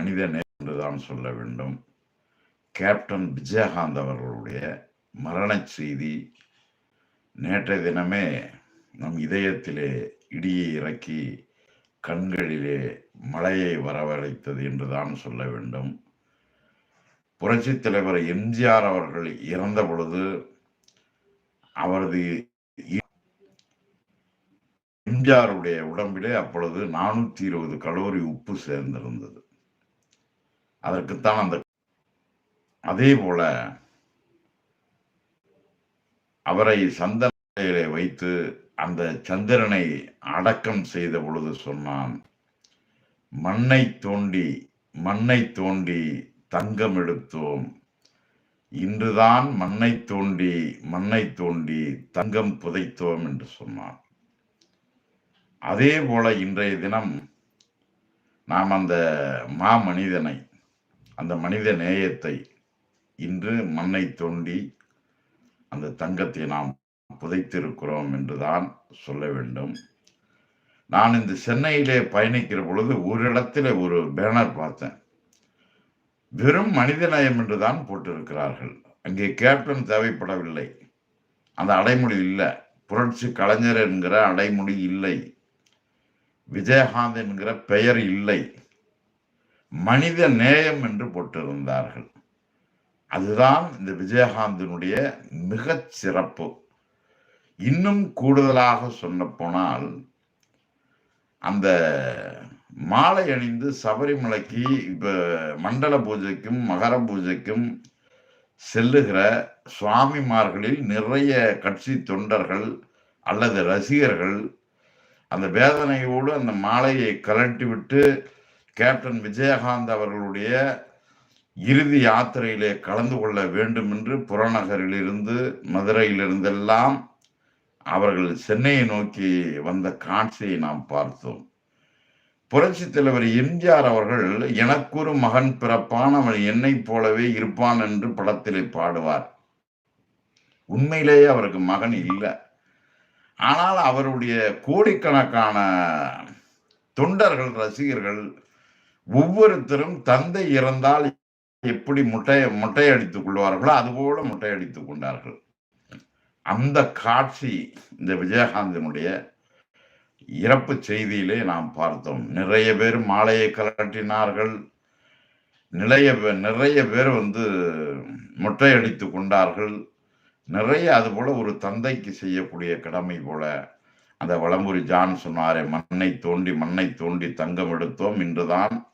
மனித என்றுதான் சொல்ல வேண்டும். கேப்டன் விஜயகாந்த் அவர்களுடைய மரணச் செய்தி நேற்றைய தினமே நம் இதயத்திலே இடியை இறக்கி கண்களிலே மழையை வரவழைத்தது என்றுதான் சொல்ல வேண்டும். புரட்சி தலைவர் எம்ஜிஆர் அவர்கள் இறந்த பொழுது அவரது எம்ஜிஆருடைய உடம்பிலே அப்பொழுது நானூத்தி இருபது கலோரி உப்பு சேர்ந்திருந்தது. அதற்குத்தான் அந்த அதே போல அவரை சந்தனையிலே வைத்து அந்த சந்திரனை அடக்கம் செய்த பொழுது சொன்னான் மண்ணை தோண்டி மண்ணை தோண்டி தங்கம் எடுத்தோம். இன்றுதான் மண்ணை தோண்டி மண்ணை தோண்டி தங்கம் புதைத்தோம் என்று சொன்னான். அதே போல இன்றைய தினம் நாம் அந்த மா மனிதனை அந்த மனித நேயத்தை இன்று மண்ணை தோண்டி அந்த தங்கத்தை நாம் புதைத்திருக்கிறோம் என்றுதான் சொல்ல வேண்டும். நான் இந்த சென்னையிலே பயணிக்கிற பொழுது ஒரு இடத்துல ஒரு பேனர் பார்த்தேன். வெறும் மனிதநேயம் என்றுதான் போட்டிருக்கிறார்கள். அங்கே கேப்டன் தேவைப்படவில்லை. அந்த அடைமொழி இல்லை. புரட்சி கலைஞர் என்கிற அடைமொழி இல்லை. விஜயகாந்த் என்கிற பெயர் இல்லை. மனித நேயம் என்று போட்டிருந்தார்கள். அதுதான் இந்த விஜயகாந்தினுடைய மிகச் சிறப்பு. இன்னும் கூடுதலாக சொன்ன போனால் அந்த மாலை அணிந்து சபரிமலைக்கு இப்போ மண்டல பூஜைக்கும் மகர பூஜைக்கும் செல்லுகிற சுவாமிமார்களில் நிறைய கட்சி தொண்டர்கள் அல்லது ரசிகர்கள் அந்த வேதனையோடு அந்த மாலையை கலட்டி விட்டு கேப்டன் விஜயகாந்த் அவர்களுடைய இறுதி யாத்திரையிலே கலந்து கொள்ள வேண்டும் என்று புறநகரிலிருந்து மதுரையிலிருந்தெல்லாம் அவர்கள் சென்னையை நோக்கி வந்த காட்சியை நாம் பார்த்தோம். புரட்சி தலைவர் எம்ஜிஆர் அவர்கள் எனக்கொரு மகன் பிறப்பான் அவன் என்னை போலவே இருப்பான் என்று படத்திலே பாடுவார். உண்மையிலேயே அவருக்கு மகன் இல்லை. ஆனால் அவருடைய கோடிக்கணக்கான தொண்டர்கள் ரசிகர்கள் ஒவ்வொருத்தரும் தந்தை இறந்தால் எப்படி முட்டை முட்டையடித்துக் கொள்வார்களோ அதுபோல முட்டையடித்துக் கொண்டார்கள். அந்த காட்சி இந்த விஜயகாந்தனுடைய இறப்பு செய்தியிலே நாம் பார்த்தோம். நிறைய பேர் மாலையை கலட்டினார்கள். நிறைய நிறைய பேர் வந்து முட்டையடித்து கொண்டார்கள். நிறைய அது போல ஒரு தந்தைக்கு செய்யக்கூடிய கடமை போல அந்த வளம்புரி ஜான் சொன்னாரே மண்ணை தோண்டி மண்ணை தோண்டி தங்கம் எடுத்தோம் இன்றுதான்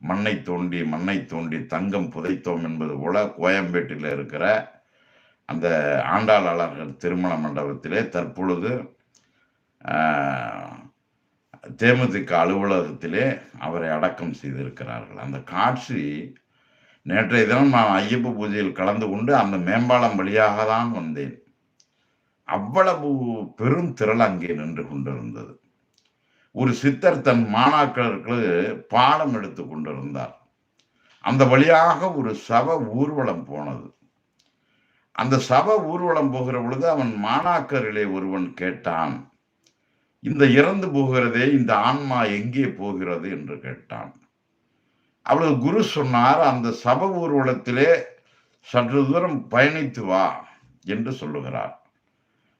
மண்ணை தோண்டி மண்ணை தோண்டி தங்கம் புதைத்தோம் என்பது போல கோயம்பேட்டில் இருக்கிற அந்த ஆண்டாளர்கள் திருமண மண்டபத்திலே தற்பொழுது தேமுதிக அலுவலகத்திலே அவரை அடக்கம் செய்திருக்கிறார்கள். அந்த காட்சி நேற்றைய தினம் நான் ஐயப்ப பூஜையில் கலந்து கொண்டு அந்த மேம்பாலம் வழியாக தான் வந்தேன். அவ்வளவு பெரும் திரள் அங்கே நின்று கொண்டிருந்தது. ஒரு சித்தர் தன் மாணாக்கருக்கு பாடம் எடுத்து கொண்டிருந்தார். அந்த வழியாக ஒரு சவ ஊர்வலம் போனது. அந்த சவ ஊர்வலம் போகிற பொழுது அவன் மாணாக்கர்களே ஒருவன் கேட்டான் இந்த இறந்து போகிறதே இந்த ஆன்மா எங்கே போகிறது? என்று கேட்டான். அவளது குரு சொன்னார் அந்த சப ஊர்வலத்திலே சற்று தூரம் பயணித்து வா என்று சொல்லுகிறார்.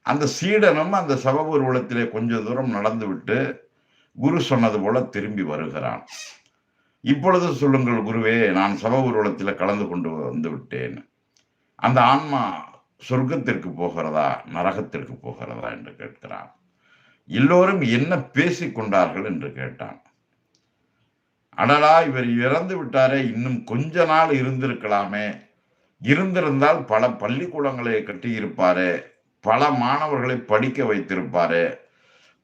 அந்த சீடனும் அந்த சப ஊர்வலத்திலே கொஞ்ச தூரம் நடந்துவிட்டு குரு சொன்னது போல திரும்பி வருகிறான். இப்பொழுது சொல்லுங்கள் குருவே நான் சப ஊர்வலத்தில் கலந்து கொண்டு வந்து விட்டேன். அந்த ஆன்மா சொர்க்கத்திற்கு போகிறதா நரகத்திற்கு போகிறதா என்று கேட்கிறான். எல்லோரும் என்ன பேசிக்கொண்டார்கள் என்று கேட்டான். அடலா இவர் இறந்து விட்டாரே இன்னும் கொஞ்ச நாள் இருந்திருக்கலாமே. இருந்திருந்தால் பல பள்ளிக்கூடங்களை கட்டியிருப்பாரு பல மாணவர்களை படிக்க வைத்திருப்பாரு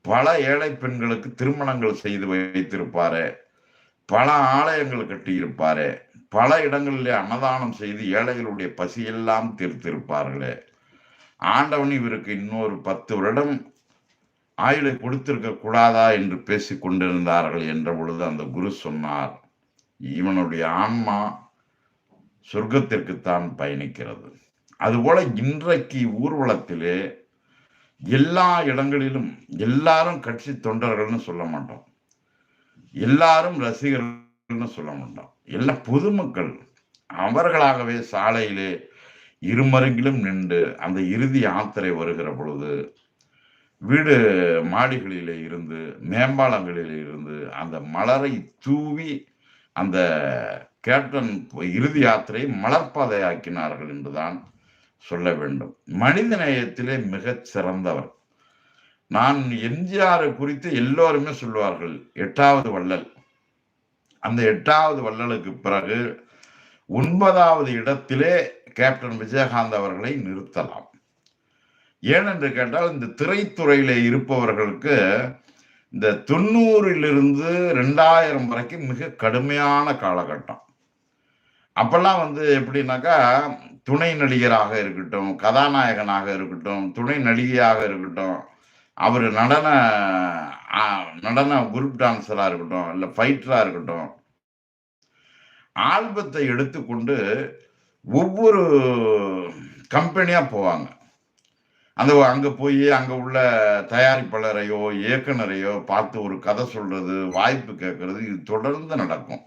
பல ஏழை பெண்களுக்கு திருமணங்கள் செய்து வைத்திருப்பாரு. பல ஆலயங்கள் கட்டியிருப்பாரு. பல இடங்களிலே அன்னதானம் செய்து ஏழைகளுடைய பசியெல்லாம் தீர்த்திருப்பார்களே. ஆண்டவன் இவருக்கு இன்னொரு பத்து வருடம் ஆயுளை கொடுத்திருக்க கூடாதா என்று பேசிக் கொண்டிருந்தார்கள் என்ற பொழுது அந்த குரு சொன்னார் இவனுடைய ஆன்மா சொர்க்கத்திற்குத்தான் பயணிக்கிறது. அதுபோல இன்றைக்கு ஊர்வலத்திலே எல்லா இடங்களிலும் எல்லாரும் கட்சி தொண்டர்கள்னு சொல்ல மாட்டோம். எல்லாரும் ரசிகர்கள்னு சொல்ல மாட்டோம். எல்லாம் பொதுமக்கள் அவர்களாகவே சாலையிலே இருமருங்கிலும் நின்று அந்த இறுதி யாத்திரை வருகிற பொழுது வீடு மாடிகளிலே இருந்து மேம்பாலங்களில் இருந்து அந்த மலரை தூவி அந்த கேப்டன் இறுதி யாத்திரை மலர்பாதையாக்கினார்கள் என்றுதான் சொல்ல வேண்டும். மனித நேயத்திலே மிகச் சிறந்தவர். நான் எம்ஜிஆர் குறித்து எல்லோருமே சொல்லுவார்கள் எட்டாவது வள்ளல். அந்த எட்டாவது வள்ளலுக்கு பிறகு ஒன்பதாவது இடத்திலே கேப்டன் விஜயகாந்த் அவர்களை நிறுத்தலாம். ஏனென்று கேட்டால் இந்த திரைத்துறையில இருப்பவர்களுக்கு இந்த தொண்ணூறிலிருந்து ரெண்டாயிரம் வரைக்கும் மிக கடுமையான காலகட்டம். அப்பெல்லாம் வந்து எப்படின்னாக்கா துணை நடிகராக இருக்கட்டும் கதாநாயகனாக இருக்கட்டும் துணை நடிகையாக இருக்கட்டும் அவர் நடன நடன குரூப் டான்ஸராக இருக்கட்டும் இல்லை ஃபைட்டராக இருக்கட்டும் ஆல்பத்தை எடுத்துக்கொண்டு ஒவ்வொரு கம்பெனியாக போவாங்க. அந்த அங்கே போய் அங்கே உள்ள தயாரிப்பாளரையோ இயக்குனரையோ பார்த்து ஒரு கதை சொல்கிறது வாய்ப்பு கேட்கறது இது தொடர்ந்து நடக்கும்.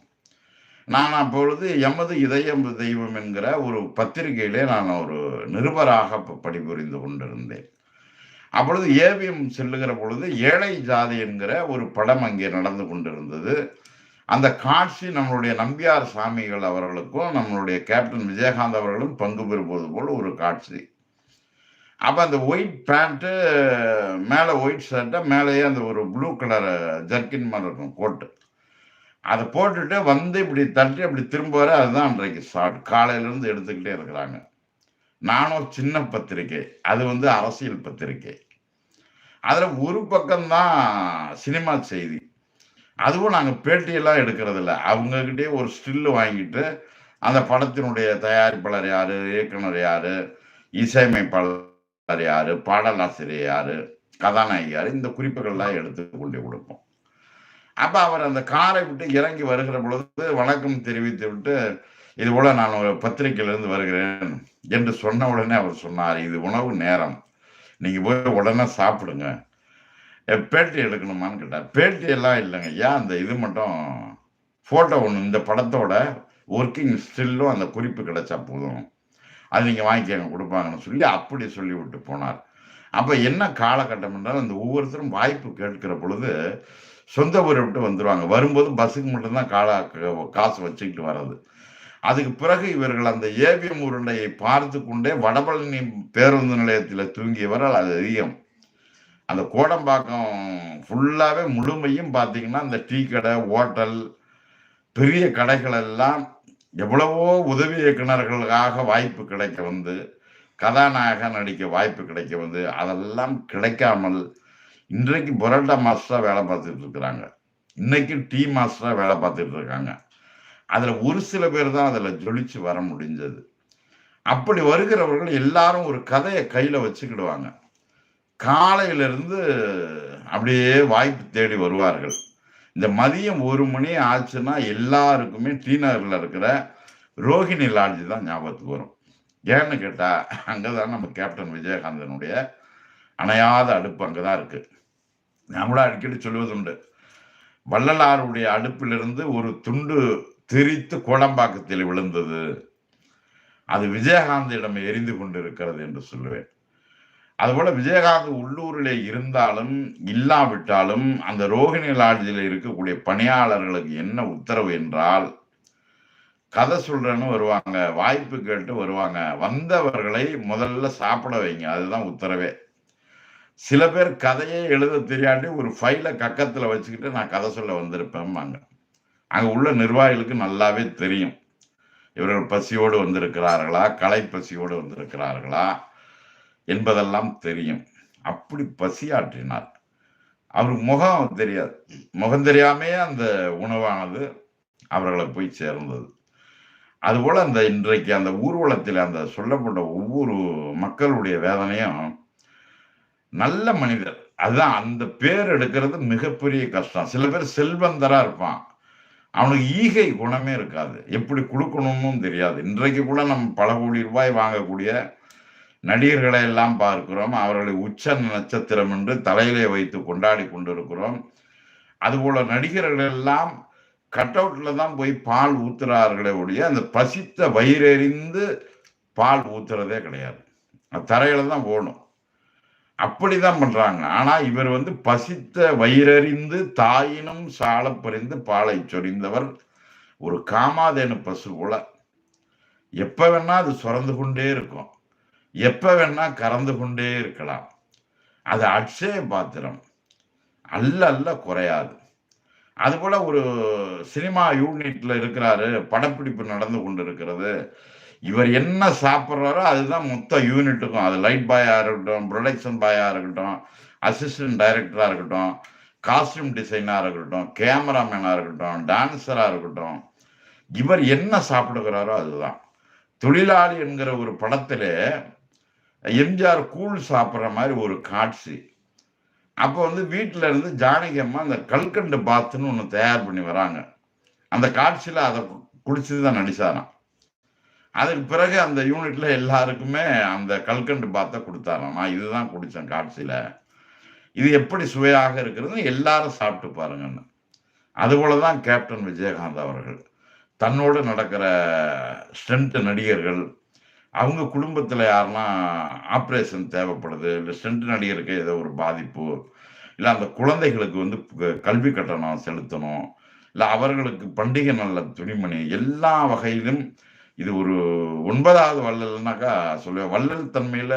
நான் அப்பொழுது எமது இதயம் தெய்வம் என்கிற ஒரு பத்திரிகையிலே நான் ஒரு நிருபராக ப- பணிபுரிந்து கொண்டிருந்தேன். அப்பொழுது ஏவிஎம் செல்லுகிற பொழுது ஏழை ஜாதி என்கிற ஒரு படம் அங்கே நடந்து கொண்டிருந்தது. அந்த காட்சி நம்மளுடைய நம்பியார் சாமிகள் அவர்களுக்கும் நம்மளுடைய கேப்டன் விஜயகாந்த் அவர்களும் பங்கு பெறுவது போல் ஒரு காட்சி. அப்போ அந்த ஒயிட் பேண்ட்டு மேலே ஒயிட் ஷர்ட்டை மேலேயே அந்த ஒரு ப்ளூ கலர் ஜர்க்கின் மாதிரி இருக்கும் கோட்டு. அதை போட்டுட்டு வந்து இப்படி தட்டி அப்படி திரும்ப வர அதுதான் அன்றைக்கு ஷார்ட் காலையிலேருந்து எடுத்துக்கிட்டே இருக்கிறாங்க. நானும் சின்ன பத்திரிக்கை. அது வந்து அரசியல் பத்திரிக்கை. அதில் ஒரு பக்கம்தான் சினிமா செய்தி. அதுவும் நாங்கள் பேட்டியெல்லாம் எடுக்கிறதில்ல. அவங்கக்கிட்டே ஒரு ஸ்டில்லு வாங்கிட்டு அந்த படத்தினுடைய தயாரிப்பாளர் யார் இயக்குனர் யார் இசையமைப்பாளர் யார் பாடலாசிரியர் யார் கதாநாயகி யார் இந்த குறிப்புகள்லாம் எடுத்து கொண்டு கொடுப்போம். அப்போ அவர் அந்த காரை விட்டு இறங்கி வருகிற பொழுது வணக்கம் தெரிவித்து விட்டு இது போல நான் ஒரு பத்திரிகையிலிருந்து வருகிறேன் என்று சொன்ன உடனே அவர் சொன்னார் இது உணவு நேரம். நீங்கள் போய் உடனே சாப்பிடுங்க. பேட்டி எடுக்கணுமான்னு கேட்டார். பேட்டி எல்லாம் இல்லைங்க. ஏன் அந்த இது மட்டும் ஃபோட்டோ ஒன்று இந்த படத்தோட ஒர்க்கிங் ஸ்டில்லும் அந்த குறிப்பு கிடைச்சா போதும். அது நீங்கள் வாங்கிக்கங்க கொடுப்பாங்கன்னு சொல்லி அப்படி சொல்லி விட்டு போனார். அப்போ என்ன காலகட்டம் என்றால் அந்த ஒவ்வொருத்தரும் வாய்ப்பு கேட்கிற பொழுது சொந்த ஊரை விட்டு வந்துடுவாங்க வரும்போது பஸ்ஸுக்கு மட்டும்தான் காலா காசு வச்சுக்கிட்டு வர்றது. அதுக்கு பிறகு இவர்கள் அந்த ஏவிஎம் உருண்டையை பார்த்து கொண்டே வடபழனி பேருந்து நிலையத்தில் தூங்கியவர்கள். அது அதிகம். அந்த கோடம்பாக்கம் ஃபுல்லாகவே முழுமையும் பார்த்தீங்கன்னா அந்த டீ கடை ஹோட்டல் பெரிய கடைகள் எல்லாம் எவ்வளவோ உதவி இயக்குனர்களுக்காக வாய்ப்பு கிடைக்க வந்து கதாநாயகன் நடிக்க வாய்ப்பு கிடைக்க வந்து அதெல்லாம் கிடைக்காமல் இன்றைக்கு பொரோட்டா மாஸ்டராக வேலை பார்த்துட்டு இருக்கிறாங்க. இன்னைக்கு டீ மாஸ்டராக வேலை பார்த்துட்டு இருக்காங்க. அதில் ஒரு சில பேர் தான் அதில் ஜொலிச்சு வர முடிஞ்சது. அப்படி வருகிறவர்கள் எல்லாரும் ஒரு கதையை கையில் வச்சுக்கிடுவாங்க. காலையிலிருந்து அப்படியே வாய்ப்பு தேடி வருவார்கள். இந்த மதியம் ஒரு மணி ஆச்சுன்னா எல்லாருக்குமே டி நகரில் இருக்கிற ரோஹிணி லாட்ஜ் தான் ஞாபகத்துக்கு வரும். ஏன்னு கேட்டால் அங்கே தான் நம்ம கேப்டன் விஜயகாந்தனுடைய அணையாத அடுப்பு அங்கே தான் இருக்குது நம்மளும் அடிக்கடி அடிக்கடி சொல்வதுண்டு வள்ளலாருடைய அடுப்பிலிருந்து ஒரு துண்டு திரித்து கோடம்பாக்கத்தில் விழுந்தது. அது விஜயகாந்திடம் எரிந்து கொண்டிருக்கிறது என்று சொல்லுவேன். அதுபோல விஜயகாந்த் உள்ளூரிலே இருந்தாலும் இல்லாவிட்டாலும் அந்த ரோஹிணி லாட்ஜில் இருக்கக்கூடிய பணியாளர்களுக்கு என்ன உத்தரவு என்றால் கதை சொல்றேன்னு வருவாங்க வாய்ப்பு கேட்டு வருவாங்க. வந்தவர்களை முதல்ல சாப்பிட வைங்க அதுதான் உத்தரவே. சில பேர் கதையே எழுத தெரியாட்டி ஒரு ஃபைலை கக்கத்தில் வச்சுக்கிட்டு நான் கதை சொல்ல வந்திருப்பேன்பாங்க அங்கே உள்ள நிர்வாகிகளுக்கு நல்லாவே தெரியும். இவர்கள் பசியோடு வந்திருக்கிறார்களா? கலை பசியோடு வந்திருக்கிறார்களா? என்பதெல்லாம் தெரியும். அப்படி பசியாற்றினார் அவருக்கு முகம் தெரியாது. முகம் தெரியாமே அந்த உணவானது அவர்களை போய் சேர்ந்தது. அதுபோல் அந்த இன்றைக்கு அந்த ஊர்வலத்தில் அந்த சொல்லப்பட்ட ஒவ்வொரு மக்களுடைய வேதனையும் நல்ல மனிதர். அதுதான் அந்த பேர் எடுக்கிறது மிகப்பெரிய கஷ்டம். சில பேர் செல்வந்தரா இருப்பான். அவனுக்கு ஈகை குணமே இருக்காது. எப்படி கொடுக்கணும்னு தெரியாது. இன்றைக்கு கூட நம்ம பல கோடி ரூபாய் வாங்கக்கூடிய நடிகர்களை எல்லாம் பார்க்கிறோம். அவர்களை உச்ச நட்சத்திரம் என்று தலையிலே வைத்து கொண்டாடி கொண்டிருக்கிறோம். அதுபோல நடிகர்கள் எல்லாம் கட் அவுட்ல தான் போய் பால் ஊத்துறார்களே ஒழிய அந்த பசித்த வயிறெறிந்து பால் ஊத்துறதே கிடையாது. தரையில தான் ஓடும். அப்படிதான் பண்றாங்க. ஆனா இவர் வந்து பசித்த வயிறறிந்து தாயினும் சாலப்பறிந்து பாலை சொரிந்தவர் ஒரு காமாதேனு பசு போல. எப்ப வேணா அது சுரந்து கொண்டே இருக்கும். எப்ப வேணா கறந்து கொண்டே இருக்கலாம். அது அட்சய பாத்திரம். அல்ல அல்ல குறையாது. அதுபோல ஒரு சினிமா யூனிட்ல இருக்கிறாரு படப்பிடிப்பு நடந்து கொண்டு இருக்கிறது இவர் என்ன சாப்பிட்றாரோ அதுதான் மொத்த யூனிட்டுக்கும். அது லைட் பாயாக இருக்கட்டும் ப்ரொடக்ஷன் பாயாக இருக்கட்டும் அசிஸ்டன்ட் டைரக்டராக இருக்கட்டும் காஸ்டியூம் டிசைனாக இருக்கட்டும் கேமராமேனாக இருக்கட்டும் டான்ஸராக இருக்கட்டும். இவர் என்ன சாப்பிடுகிறாரோ அதுதான். தொழிலாளி என்கிற ஒரு படத்தில் எம்ஜிஆர் கூழ் சாப்பிட்ற மாதிரி ஒரு காட்சி. அப்போ வந்து வீட்டில் இருந்து ஜானகி அம்மா அந்த கல்கண்டு பாத்துன்னு ஒன்று தயார் பண்ணி வராங்க. அந்த காட்சியில் அதை குடிச்சது தான் நடிச்சாரான் அதுக்கு பிறகு அந்த யூனிட்ல எல்லாருக்குமே அந்த கல்கண்டு பாத்தை கொடுத்தாராம். நான் இதுதான் குடித்தேன் காட்சியில். இது எப்படி சுவையாக இருக்கிறது எல்லாரும் சாப்பிட்டு பாருங்கன்னு. அதுபோல தான் கேப்டன் விஜயகாந்த் அவர்கள். தன்னோடு நடக்கிற ஸ்ட்ரென்த் நடிகர்கள். அவங்க குடும்பத்தில் யாருன்னா ஆப்ரேஷன் தேவைப்படுது இல்லை ஸ்ட்ரென்த் நடிகருக்கு ஏதோ ஒரு பாதிப்பு இல்லை அந்த குழந்தைகளுக்கு வந்து கல்வி கட்டணம் செலுத்தணும் இல்லை அவர்களுக்கு பண்டிகை நல்ல துணிமணி எல்லா வகையிலும் இது ஒரு ஒன்பதாவது வள்ளல்னாக்கா சொல்லுவேன் வள்ளல் தன்மையில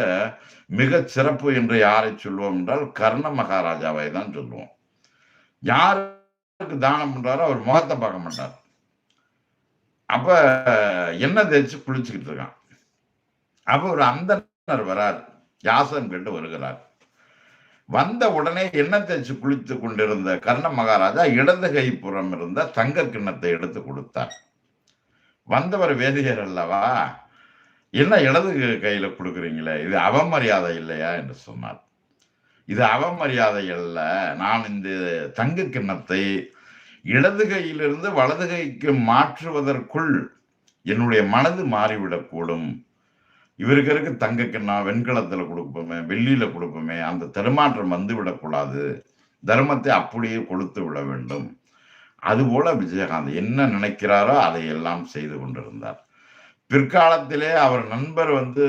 மிக சிறப்பு என்று யாரை சொல்லுவோம் என்றால் கர்ண மகாராஜாவை தான் சொல்லுவோம். யாருக்கு தானம் பண்றாரோ அவர் முகத்தை பார்க்க மாட்டார். அப்ப எண்ணெய் தேய்ச்சி குளிச்சுக்கிட்டு இருக்கான். அப்ப ஒரு அந்தனர் வரார் யாசகம் கேட்டு வருகிறார். வந்த உடனே எண்ணெய் தேய்ச்சி குளித்து கொண்டிருந்த கர்ண மகாராஜா இடது கைப்புறம் புறம் இருந்த தங்க கிண்ணத்தை எடுத்து கொடுத்தார். வந்தவர் வேதியர் அல்லவா? என்ன இடது கையில கொடுக்குறீங்களே? இது அவமரியாதை இல்லையா என்று சொன்னார். இது அவமரியாதை அல்ல. நான் இந்த தங்க கிண்ணத்தை இடது கையிலிருந்து வலது கைக்கு மாற்றுவதற்குள் என்னுடைய மனது மாறிவிடக்கூடும். இவருக்கு இருக்க தங்க கிண்ணம் வெண்கலத்தில் கொடுப்போமே வெள்ளியில் கொடுப்போமே அந்த தடுமாற்றம் வந்து விடக்கூடாது தர்மத்தை அப்படியே கொடுத்து விட வேண்டும். அதுபோல விஜயகாந்த் என்ன நினைக்கிறாரோ அதை எல்லாம் செய்து கொண்டிருந்தார். பிற்காலத்திலே அவர் நண்பர் வந்து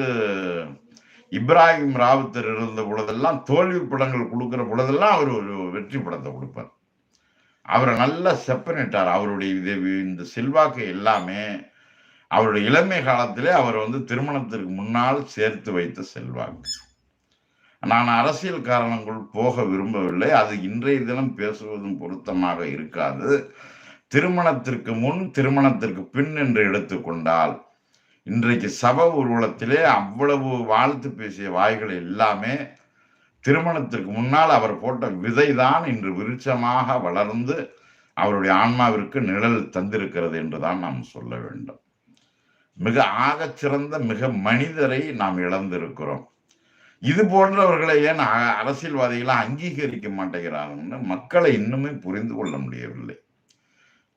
இப்ராஹிம் ராவுத்தர் இருந்த பொழுதெல்லாம் தோல்வி படங்கள் கொடுக்குற பொழுதெல்லாம் அவர் ஒரு வெற்றி படத்தை கொடுப்பார். அவரை நல்லா செப்பனிட்டார். அவருடைய இது இந்த செல்வாக்கு எல்லாமே அவருடைய இளமை காலத்திலே அவர் வந்து திருமணத்திற்கு முன்னால் சேர்த்து வைத்த செல்வாக்கு. நான் அரசியல் காரணங்கள் போக விரும்பவில்லை. அது இன்றைய தினம் பேசுவதும் பொருத்தமாக இருக்காது. திருமணத்திற்கு முன் திருமணத்திற்கு பின் என்று எடுத்துக்கொண்டால் இன்றைக்கு சப ஊர்வலத்திலே அவ்வளவு வாழ்த்து பேசிய வாய்கள் எல்லாமே திருமணத்திற்கு முன்னால் அவர் போட்ட விதைதான் இன்று விருட்சமாக வளர்ந்து அவருடைய ஆன்மாவிற்கு நிழல் தந்திருக்கிறது என்றுதான் நாம் சொல்ல வேண்டும். மிக ஆகச்சிறந்த மிக மனிதரை நாம் இழந்திருக்கிறோம். இது போன்றவர்களை ஏன் அ- அரசியல்வாதிகளை அங்கீகரிக்க மாட்டேங்கிறாங்கன்னு மக்களை இன்னுமே புரிந்து கொள்ள முடியவில்லை.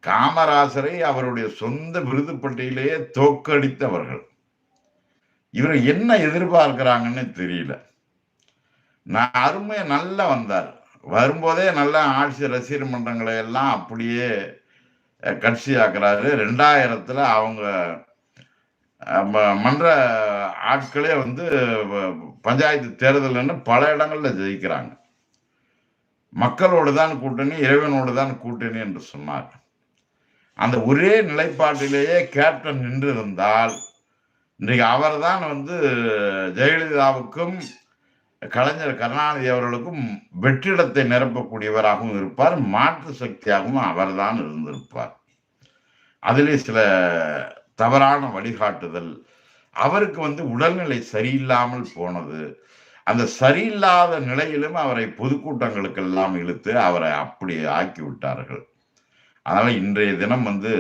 காமராசரை அவருடைய சொந்த விருது தோக்கடித்தவர்கள் இவர் என்ன எதிர்பார்க்கிறாங்கன்னு தெரியல. நான் அருமையா நல்லா வந்தார். வரும்போதே நல்லா ஆட்சி ரசிகர் மன்றங்களை எல்லாம் அப்படியே கட்சி கட்சியாக்குறாரு. ரெண்டாயிரத்துல அவங்க மன்ற ஆட்களே வந்து வ- பஞ்சாயத்து தேர்தல்னு பல இடங்களில் ஜெயிக்கிறாங்க. மக்களோடு தான் கூட்டணி இறைவனோடு தான் கூட்டணி என்று சொன்னார். அந்த ஒரே நிலைப்பாட்டிலேயே கேப்டன் நின்று இருந்தால் இன்றைக்கு அவர்தான் வந்து ஜெயலலிதாவுக்கும் கலைஞர் கருணாநிதி அவர்களுக்கும் வெற்றிடத்தை நிரப்பக்கூடியவராகவும் இருப்பார் மாற்று சக்தியாகவும் அவர் தான் இருந்திருப்பார். அதிலே சில தவறான வழிகாட்டுதல் அவருக்கு வந்து உடல்நிலை சரியில்லாமல் போனது. அந்த சரியில்லாத நிலையிலும் அவரை பொதுக்கூட்டங்களுக்கு எல்லாம் இழுத்து அவரை அப்படி ஆக்கி விட்டார்கள். அதனால் இன்றைய தினம் வந்து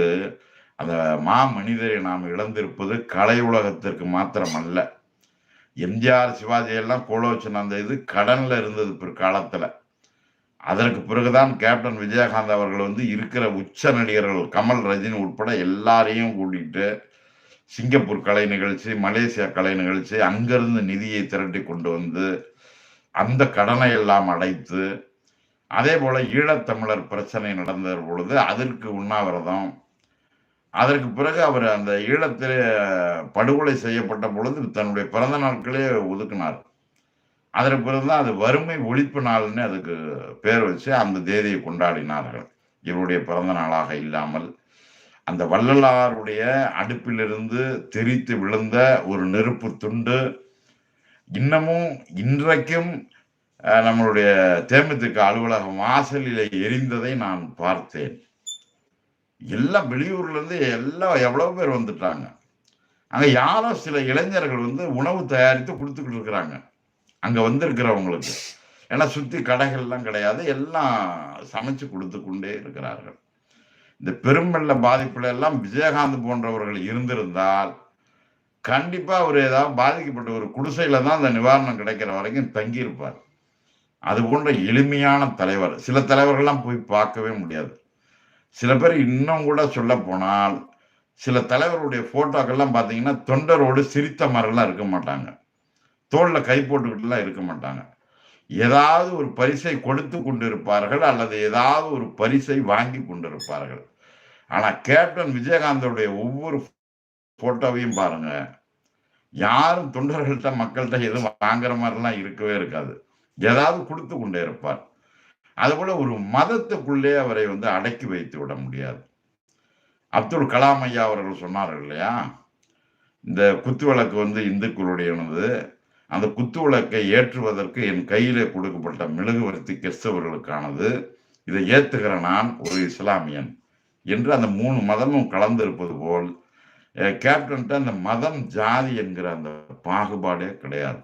அந்த மா மனிதரை நாம் இழந்திருப்பது கலை உலகத்திற்கு மாத்திரமல்ல. எம்ஜிஆர் சிவாஜி எல்லாம் கோலோச்சன் அந்த இது கடனில் இருந்தது பிற்காலத்தில். அதற்கு பிறகுதான் கேப்டன் விஜயகாந்த் அவர்கள் வந்து இருக்கிற உச்ச நடிகர்கள் கமல் ரஜினி உட்பட எல்லாரையும் கூட்டிகிட்டு சிங்கப்பூர் கலை நிகழ்ச்சி மலேசியா கலை நிகழ்ச்சி அங்கிருந்து நிதியை திரட்டி கொண்டு வந்து அந்த கடனை எல்லாம் அடைத்து அதே போல ஈழத்தமிழர் பிரச்சனை நடந்த பொழுது அதற்கு உண்ணாவிரதம். அதற்கு பிறகு அவர் அந்த ஈழத்தில் படுகொலை செய்யப்பட்ட பொழுது தன்னுடைய பிறந்த நாட்களே ஒதுக்கினார். அதற்கு பிறகுதான் அது வறுமை ஒழிப்பு நாள்னு அதுக்கு பேர் வச்சு அந்த தேதியை கொண்டாடினார்கள். இவருடைய பிறந்த நாளாக இல்லாமல் அந்த வள்ளலாருடைய அடுப்பிலிருந்து தெரித்து விழுந்த ஒரு நெருப்பு துண்டு. இன்னமும் இன்றைக்கும் நம்மளுடைய தேமுதிக அலுவலகம் வாசலில் எரிந்ததை நான் பார்த்தேன். எல்லாம் வெளியூர்லேருந்து எல்லாம் எவ்வளோ பேர் வந்துட்டாங்க. அங்கே யாரோ சில இளைஞர்கள் வந்து உணவு தயாரித்து கொடுத்துக்கிட்டு இருக்கிறாங்க. அங்கே வந்திருக்கிறவங்களுக்கு. ஏன்னா சுற்றி கடைகள்லாம் கிடையாது. எல்லாம் சமைச்சு கொடுத்து கொண்டே இருக்கிறார்கள். இந்த பெரும்பெள்ள பாதிப்புல எல்லாம் விஜயகாந்த் போன்றவர்கள் இருந்திருந்தால் கண்டிப்பா அவர் ஏதாவது பாதிக்கப்பட்ட ஒரு குடிசையில தான் அந்த நிவாரணம் கிடைக்கிற வரைக்கும் தங்கியிருப்பார். அது போன்ற எளிமையான தலைவர் சில தலைவர்கள்லாம் போய் பார்க்கவே முடியாது. சில பேர் இன்னும் கூட சொல்ல போனால் சில தலைவருடைய போட்டோக்கள்லாம் பார்த்தீங்கன்னா தொண்டரோடு சிரித்த மாதிரிலாம் இருக்க மாட்டாங்க. தோளில் கை போட்டுக்கிட்டுலாம் இருக்க மாட்டாங்க. ஏதாவது ஒரு பரிசை கொடுத்து கொண்டிருப்பார்கள் அல்லது ஏதாவது ஒரு பரிசை வாங்கி கொண்டிருப்பார்கள். ஆனால் கேப்டன் விஜயகாந்தோடைய ஒவ்வொரு போட்டோவையும் பாருங்க. யாரும் தொண்டர்கள்ட்ட மக்கள்கிட்ட எதுவும் வாங்குற மாதிரிலாம் இருக்கவே இருக்காது. ஏதாவது கொடுத்து கொண்டே இருப்பார். அதுபோல ஒரு மதத்துக்குள்ளே அவரை வந்து அடக்கி வைத்து விட முடியாது. அப்துல் கலாம் ஐயா அவர்கள் சொன்னார்கள் இல்லையா? இந்த குத்து விளக்கு வந்து இந்துக்களுடையனது. அந்த குத்து விளக்கை ஏற்றுவதற்கு என் கையிலே கொடுக்கப்பட்ட மெழுகுவர்த்தி கிறிஸ்தவர்களுக்கானது. இதை ஏற்றுகிற நான் ஒரு இஸ்லாமியன் என்று அந்த மூணு மதமும் கலந்து இருப்பது போல் கேப்டன்ட்ட அந்த மதம் ஜாதி என்கிற அந்த பாகுபாடே கிடையாது.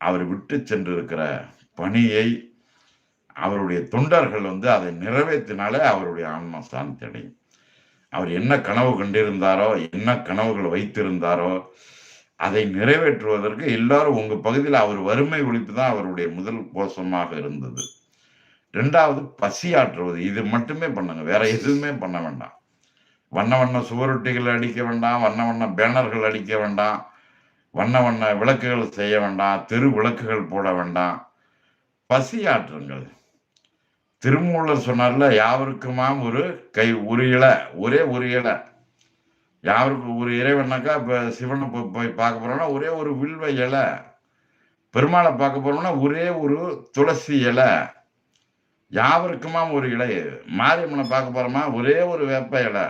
அவர் விட்டு சென்றிருக்கிற பணியை அவருடைய தொண்டர்கள் வந்து அதை நிறைவேற்றினாலே அவருடைய ஆன்மா சாந்தி அடையும் அவர் என்ன கனவு கண்டிருந்தாரோ என்ன கனவுகள் வைத்திருந்தாரோ அதை நிறைவேற்றுவதற்கு எல்லாரும் உங்கள் பகுதியில் அவர் வறுமை ஒழிப்பு தான் அவருடைய முதல் கோஷமாக இருந்தது. ரெண்டாவது பசியாற்றுவது இது மட்டுமே பண்ணுங்க. வேற எதுவுமே பண்ண வேண்டாம். வண்ண வண்ண சுவரொட்டிகள் அடிக்க வேண்டாம். வண்ண வண்ண பேனர்கள் அடிக்க வேண்டாம். வண்ண வண்ண விளக்குகள் செய்ய வேண்டாம். தெரு விளக்குகள் போட வேண்டாம். பசியாற்றுங்கள் திருமூலர் சொன்னார்ல யாவருக்குமாம் ஒரு கை ஒரு இலை ஒரே ஒரு இலை. யாருக்கு? ஒரு இறைவனாக்கா இப்போ சிவனை போய் போய் பார்க்க போகிறோம்னா ஒரே ஒரு வில்வ இலை. பெருமாளை பார்க்க போகிறோம்னா ஒரே ஒரு துளசி இலை. யாவருக்குமா ஒரு இலை? மாரியம்மனை பார்க்க போகிறோமா ஒரே ஒரு வேப்ப இலை.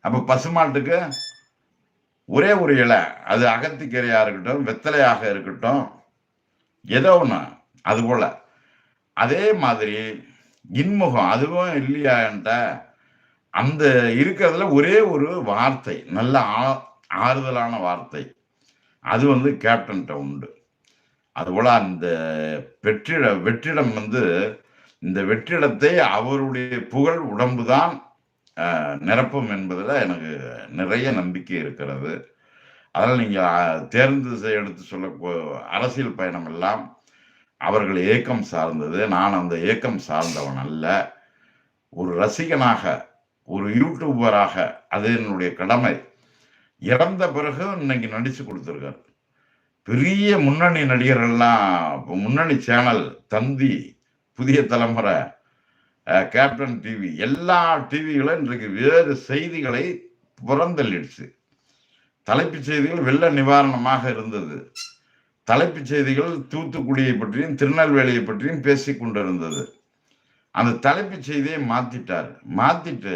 அப்போ பசுமாட்டுக்கு ஒரே ஒரு இலை. அது அகத்திக்கீரையாக இருக்கட்டும் வெத்தலையாக இருக்கட்டும் ஏதோ ஒன்று அதுபோல் அதே மாதிரி இன்முகம் அதுவும் இல்லையான்ட்ட அந்த இருக்கிறதுல ஒரே ஒரு வார்த்தை நல்ல ஆ ஆறுதலான வார்த்தை. அது வந்து கேப்டன்கிட்ட உண்டு. அதுபோல் அந்த வெற்றிட வெற்றிடம் வந்து இந்த வெற்றிடத்தை அவருடைய புகழ் உடம்பு தான் நிரப்பும் என்பதில் எனக்கு நிறைய நம்பிக்கை இருக்கிறது. அதனால் நீங்கள் தேர்ந்து எடுத்து சொல்ல அரசியல் பயணம் எல்லாம் அவர்கள் ஏக்கம் சார்ந்தது. நான் அந்த ஏக்கம் சார்ந்தவன் அல்ல. ஒரு ரசிகனாக ஒரு யூடியூபராக அது என்னுடைய கடமை. இறந்த பிறகு இன்னைக்கு நடித்து கொடுத்துருக்காரு. பெரிய முன்னணி நடிகர்கள்லாம் முன்னணி சேனல் தந்தி புதிய தலைமுறை கேப்டன் டிவி எல்லா டிவிகளும் இன்றைக்கு வேறு செய்திகளை புறந்தள்ளிடுச்சு. தலைப்புச் செய்திகள் வெள்ள நிவாரணமாக இருந்தது. தலைப்புச் செய்திகள் தூத்துக்குடியை பற்றியும் திருநெல்வேலியை பற்றியும் பேசிக் கொண்டிருந்தது. அந்த தலைப்புச் செய்தியை மாத்திட்டார். மாத்திட்டு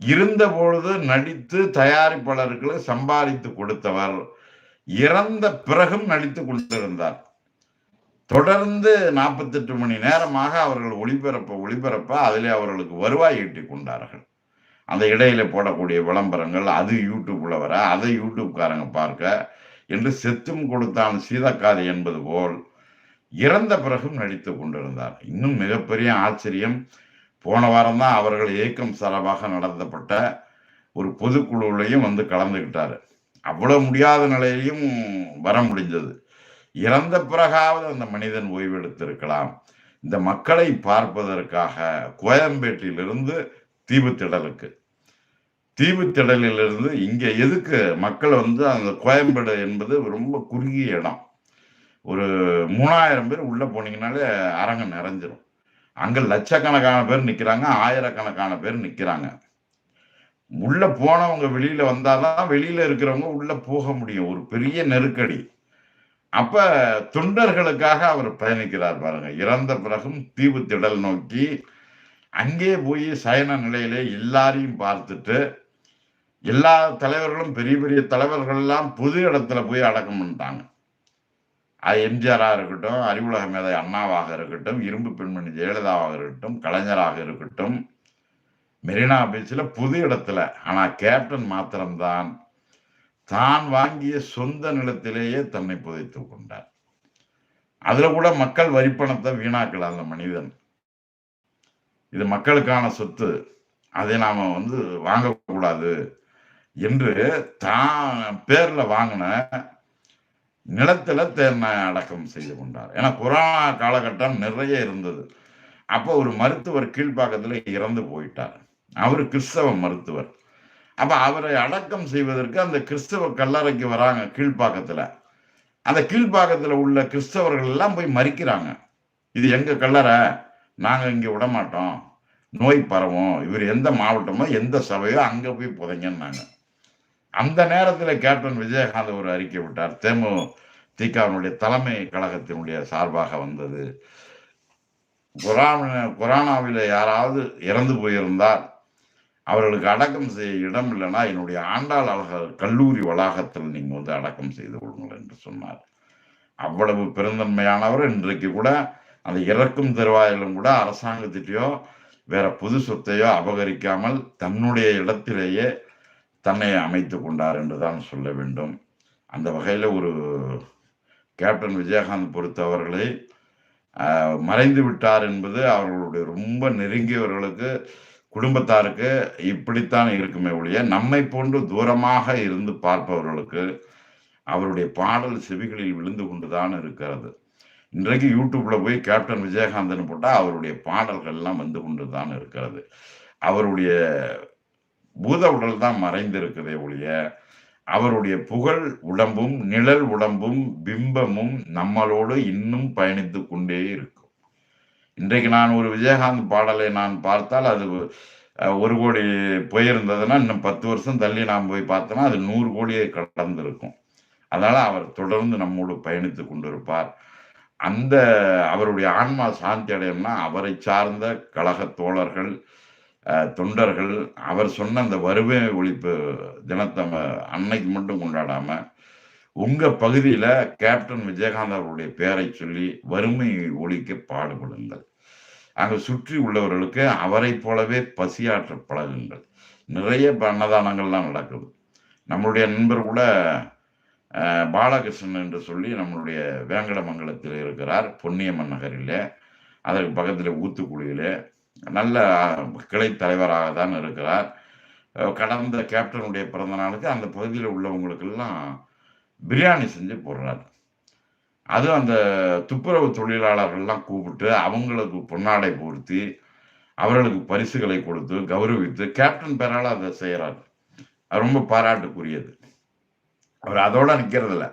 இருந்த பொழுது நடித்து தயாரிப்பாளர்களை சம்பாதித்து கொடுத்தவர். இறந்த பிறகும் நடித்து கொடுத்திருந்தார். தொடர்ந்து நாற்பத்தெட்டு மணி நேரமாக அவர்கள் ஒளிபரப்ப ஒளிபரப்ப அதிலே அவர்களுக்கு வருவாய் ஈட்டி கொண்டார்கள். அந்த இடையில போடக்கூடிய விளம்பரங்கள் அது யூடியூப்ல வர அதை யூடியூப்காரங்க பார்க்க என்று செத்தும் கொடுத்தான் சீதக்காது என்பது போல் இறந்த பிறகும் நடித்து கொண்டிருந்தார். இன்னும் மிகப்பெரிய ஆச்சரியம் போன வாரம் தான் அவர்கள் இயக்கம் சார்பாக நடத்தப்பட்ட ஒரு பொதுக்குழுவிலையும் வந்து கலந்துக்கிட்டார். அவ்வளவு முடியாத நிலையிலையும் வர முடிஞ்சது. இறந்த பிறகாவது அந்த மனிதன் ஓய்வெடுத்திருக்கலாம். இந்த மக்களை பார்ப்பதற்காக கோயம்பேட்டிலிருந்து தீவுத்திடலுக்கு தீவுத்திடலிலிருந்து இங்கே எதுக்கு? மக்கள் வந்து அந்த கோயம்பேடு என்பது ரொம்ப குறுகிய இடம். ஒரு மூணாயிரம் பேர் உள்ள போனீங்கனாலே அரங்கம் நிறைஞ்சிரும். அங்க லட்சக்கணக்கான பேர் நிக்கிறாங்க ஆயிரக்கணக்கான பேர் நிக்கிறாங்க. உள்ள போனவங்க வெளியில வந்தாதான் வெளியில இருக்கிறவங்க உள்ள போக முடியும். ஒரு பெரிய நெருக்கடி. அப்ப தொண்டர்களுக்காக அவர் பயணிக்கிறார் பாருங்க. இறந்த பிறகும் தீவு திடல் நோக்கி அங்கே போய் சயன நிலையிலே எல்லாரையும் பார்த்துட்டு எல்லா தலைவர்களும் பெரிய பெரிய தலைவர்கள் எல்லாம் பொது இடத்துல போய் அடக்கம் பண்ணிட்டாங்க. எம்ஜிஆராக இருக்கட்டும் அறிவுலக மேதை அண்ணாவாக இருக்கட்டும் இரும்பு பெண்மணி ஜெயலலிதாவாக இருக்கட்டும் கலைஞராக இருக்கட்டும் மெரினா பீச்சில் புது இடத்துல ஆனால் கேப்டன் மாத்திரம்தான் தான் வாங்கிய சொந்த நிலத்திலேயே தன்னை புதைத்து கொண்டார். அதில் கூட மக்கள் வரிப்பணத்தை வீணாக்கல அந்த மனிதன். இது மக்களுக்கான சொத்து. அதை நாம் வந்து வாங்கக்கூடாது என்று தான் பேரில் வாங்கின நிலத்துல தேனை அடக்கம் செய்து கொண்டார். ஏன்னா கொரோனா காலகட்டம் நிறைய இருந்தது. அப்போ ஒரு மருத்துவர் கீழ்ப்பாக்கத்தில் இறந்து போயிட்டார். அவர் கிறிஸ்தவ மருத்துவர். அப்போ அவரை அடக்கம் செய்வதற்கு அந்த கிறிஸ்தவ கல்லறைக்கு வராங்க கீழ்ப்பாக்கத்தில். அந்த கீழ்ப்பாக்கத்தில் உள்ள கிறிஸ்தவர்கள் எல்லாம் போய் மறிக்கிறாங்க. இது எங்கள் கல்லறை? நாங்கள் இங்கே விட மாட்டோம் நோய் பரவும். இவர் எந்த மாவட்டமோ எந்த சபையோ அங்கே போய் புதைங்கன்னாங்க. அந்த நேரத்தில் கேப்டன் விஜயகாந்த் ஒரு அறிக்கை விட்டார். தேமு திகாவினுடைய தலைமை கழகத்தினுடைய சார்பாக வந்தது. கொரோனா கொரோனாவில் யாராவது இறந்து போயிருந்தால் அவர்களுக்கு அடக்கம் செய்ய இடம் இல்லைன்னா என்னுடைய ஆண்டாள் அழகர் கல்லூரி வளாகத்தில் நீங்கள் வந்து அடக்கம் செய்து கொள்ளுங்கள் என்று சொன்னார். அவ்வளவு பெருந்தன்மையானவர். இன்றைக்கு கூட அந்த இறக்கும் தருவாயிலும் கூட அரசாங்கத்திட்டையோ வேற புது சொத்தையோ அபகரிக்காமல் தன்னுடைய இடத்திலேயே தன்னை அமைத்து கொண்டார் என்றுதான் சொல்ல வேண்டும். அந்த வகையில் ஒரு கேப்டன் விஜயகாந்த் பொறுத்தவர்களை மறைந்து விட்டார் என்பது அவர்களுடைய ரொம்ப நெருங்கியவர்களுக்கு குடும்பத்தாருக்கு இப்படித்தான் இருக்குமே ஒழிய நம்மை போன்று தூரமாக இருந்து பார்ப்பவர்களுக்கு அவருடைய பாடல் செவிகளில் விழுந்து கொண்டுதான் இருக்கிறது. இன்றைக்கு யூடியூப்ல போய் கேப்டன் விஜயகாந்தன் போட்டால் அவருடைய பாடல்கள் எல்லாம் வந்து கொண்டுதான் இருக்கிறது. அவருடைய பூத உடல் தான் மறைந்திருக்குதே ஒழிய அவருடைய புகழ் உடம்பும் நிழல் உடம்பும் பிம்பமும் நம்மளோடு இன்னும் பயணித்து கொண்டே இருக்கும். இன்றைக்கு நான் ஒரு விஜயகாந்த் பாடலை நான் பார்த்தால் அது ஒரு கோடி போயிருந்ததுன்னா இன்னும் பத்து வருஷம் தள்ளி நாம் போய் பார்த்தோம்னா அது நூறு கோடியை கடந்திருக்கும். அதனால அவர் தொடர்ந்து நம்மோடு பயணித்து கொண்டிருப்பார். அந்த அவருடைய ஆன்மா சாந்தி அடையணும்னா அவரை சார்ந்த கழக தோழர்கள் தொண்டர்கள் அவர் சொன்ன அந்த வறுமை ஒழிப்பு தினத்தை அன்னைக்கு மட்டும் கொண்டாடாம உங்க பகுதியில கேப்டன் விஜயகாந்த் அவருடைய பெயரை சொல்லி வறுமை ஒழிக்க பாடுபடுங்கள். அங்க சுற்றி உள்ளவர்களுக்கு அவரை போலவே பசியாற்ற பழகுங்கள். நிறைய அன்னதானங்கள்லாம் நடக்குது. நம்மளுடைய நண்பர் கூட பாலகிருஷ்ணன் என்று சொல்லி நம்மளுடைய வேங்கடமங்கலத்தில் இருக்கிறார் பொன்னியம்மன் நகரிலே. அதற்கு பக்கத்தில் ஊத்துக்குழியில் நல்ல கிளை தலைவராக தான் இருக்கிறார். கடந்த கேப்டனுடைய பிறந்த நாளுக்கு அந்த பகுதியில் உள்ளவங்களுக்கெல்லாம் பிரியாணி செஞ்சு போடுறாரு. அது அந்த துப்புரவு தொழிலாளர்கள்லாம் கூப்பிட்டு அவங்களுக்கு பொன்னாடை பொருத்தி அவர்களுக்கு பரிசுகளை கொடுத்து கௌரவித்து கேப்டன் பெறால் அதை செய்யறாரு அது ரொம்ப பாராட்டுக்குரியது. அவர் அதோட நிற்கிறதில்ல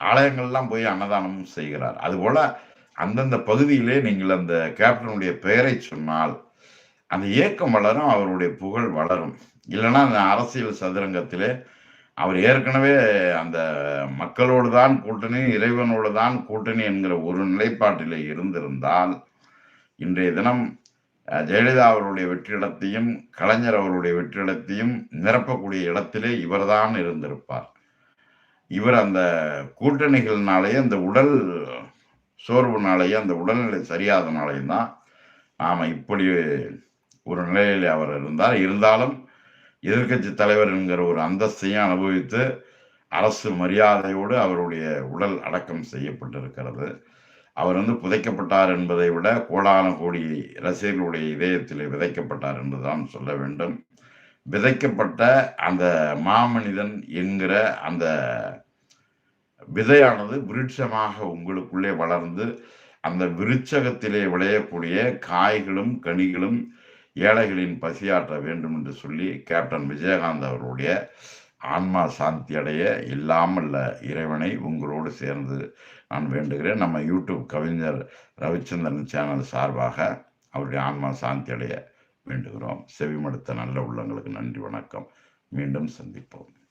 ஆலயங்கள்லாம் போய் அன்னதானமும் செய்கிறார். அதுபோல் அந்தந்த பகுதியிலே நீங்கள் அந்த கேப்டனுடைய பெயரை சொன்னால் அந்த இயக்கம் வளரும் அவருடைய புகழ் வளரும். இல்லைன்னா அந்த அரசியல் சதுரங்கத்திலே அவர் ஏற்கனவே அந்த மக்களோடு தான் கூட்டணி இறைவனோடு தான் கூட்டணி என்கிற ஒரு நிலைப்பாட்டிலே இருந்திருந்தால் இன்றைய தினம் ஜெயலலிதா அவருடைய வெற்றிடத்தையும் கலைஞர் அவருடைய வெற்றிடத்தையும் நிரப்பக்கூடிய இடத்திலே இவர்தான் இருந்திருப்பார். இவர் அந்த கூட்டணிகள்னாலேயே அந்த உடல் சோர்வுனாலேயே அந்த உடல்நிலை சரியாதனாலையும் தான் நாம் இப்படி ஒரு நிலையில் அவர் இருந்தார். இருந்தாலும் எதிர்க்கட்சி தலைவர் என்கிற ஒரு அந்தஸ்தையும் அனுபவித்து அரசு மரியாதையோடு அவருடைய உடல் அடக்கம் செய்யப்பட்டிருக்கிறது. அவர் வந்து புதைக்கப்பட்டார் என்பதை விட கோடான கோடி ரசிகர்களுடைய இதயத்தில் விதைக்கப்பட்டார் என்றுதான் சொல்ல வேண்டும். விதைக்கப்பட்ட அந்த மாமனிதன் என்கிற அந்த விதையானது விருட்சமாக உங்களுக்குள்ளே வளர்ந்து அந்த விருட்சகத்திலே விளையக்கூடிய காய்களும் கனிகளும் ஏழைகளின் பசியாற்ற வேண்டும் என்று சொல்லி கேப்டன் விஜயகாந்த் அவருடைய ஆன்மா சாந்தி அடைய இல்லாமல்ல இறைவனை உங்களோடு சேர்ந்து நான் வேண்டுகிறேன். நம்ம யூடியூப் கவிஞர் ரவிச்சந்திரன் சேனல் சார்பாக அவருடைய ஆன்மா சாந்தி அடைய வேண்டுகிறோம். செவிமடுத்த நல்ல உள்ளங்களுக்கு நன்றி வணக்கம். மீண்டும் சந்திப்போம்.